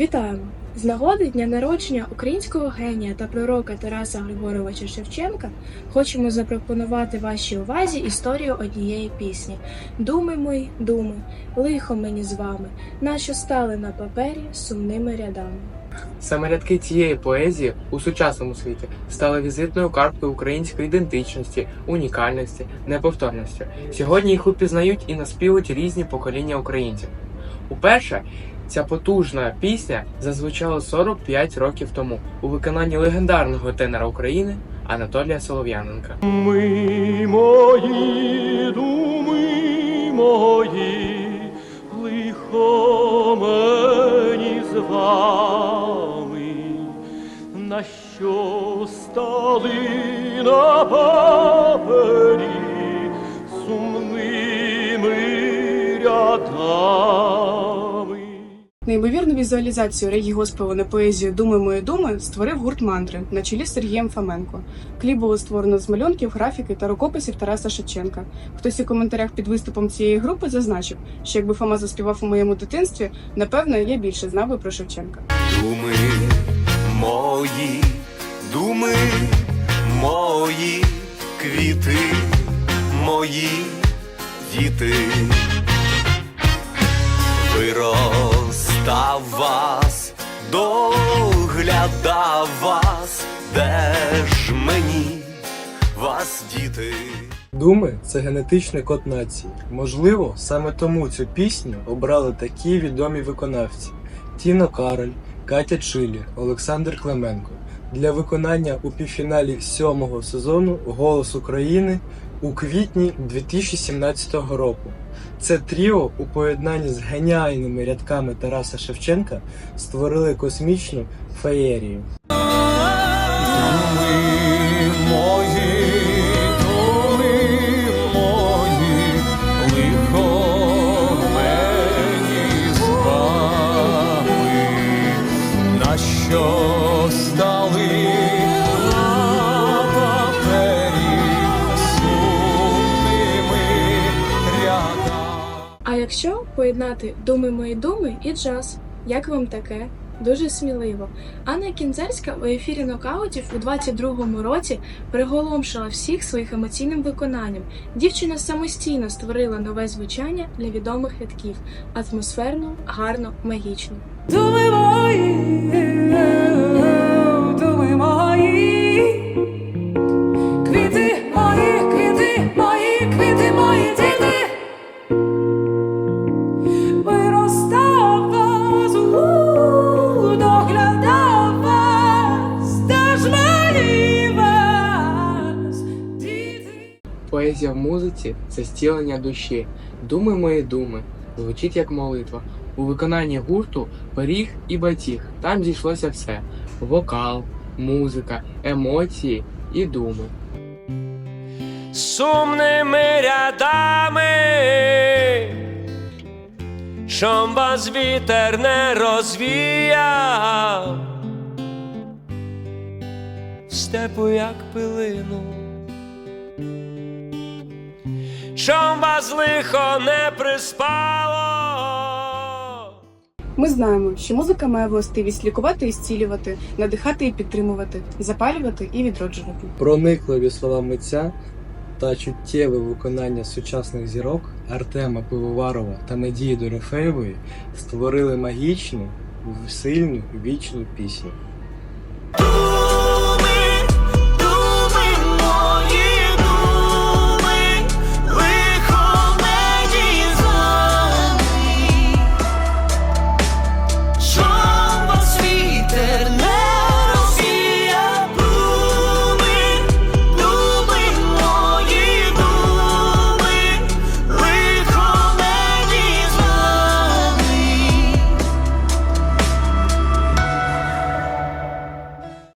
Вітаємо! З нагоди дня народження українського генія та пророка Тараса Григоровича Шевченка хочемо запропонувати вашій увазі історію однієї пісні Думи мої, думи, лихо мені з вами, нащо стали на папері сумними рядами. Саме рядки цієї поезії у сучасному світі стали візитною карткою української ідентичності, унікальності, неповторності. Сьогодні їх упізнають і наспівують різні покоління українців. Уперше ця потужна пісня зазвучала 45 років тому у виконанні легендарного тенора України Анатолія Солов'яненка. Ми мої, думи мої, лихо мені з вами, на що стали на папері сумними рядами. Неймовірну візуалізацію регіоспіву поезію Думи мої думи створив гурт мандри на чолі з Сергієм Фоменко. Кліп було створено з малюнків, графіки та рукописів Тараса Шевченка. Хтось у коментарях під виступом цієї групи зазначив, що якби Фома заспівав у моєму дитинстві, напевно, я більше знав би про Шевченка. Думи мої, думи мої, квіти мої, діти. Виростав вас, доглядав вас, де ж мені вас діти. Думи це генетичний код нації. Можливо, саме тому цю пісню обрали такі відомі виконавці: Тіно Кароль, Катя Чилі, Олександр Клименко для виконання у півфіналі сьомого сезону Голос України у квітні 2017 року. Це тріо у поєднанні з геніальними рядками Тараса Шевченка створили космічну феєрію. Якщо поєднати думи мої думи і джаз, як вам таке? Дуже сміливо. Анна Кінзерська у ефірі нокаутів у 22-му році приголомшила всіх своїх емоційним виконанням. Дівчина самостійно створила нове звучання для відомих рядків атмосферно, гарно, магічно. Мої, Поезія в музиці це стілення душі. Думи мої думи звучить як молитва. У виконанні гурту пиріг і батіг. Там зійшлося все: вокал, музика, емоції і думи. сумними рядами, щоб вас вітер не розвіяв, степу як пилину, щоб вас лихо не приспало. Ми знаємо, що музика має властивість лікувати і зцілювати, надихати і підтримувати, запалювати і відроджувати. Проникливі слова митця та чуттєве виконання сучасних зірок Артема Пивоварова та Надії Дорофеєвої створили магічну, сильну, вічну пісню.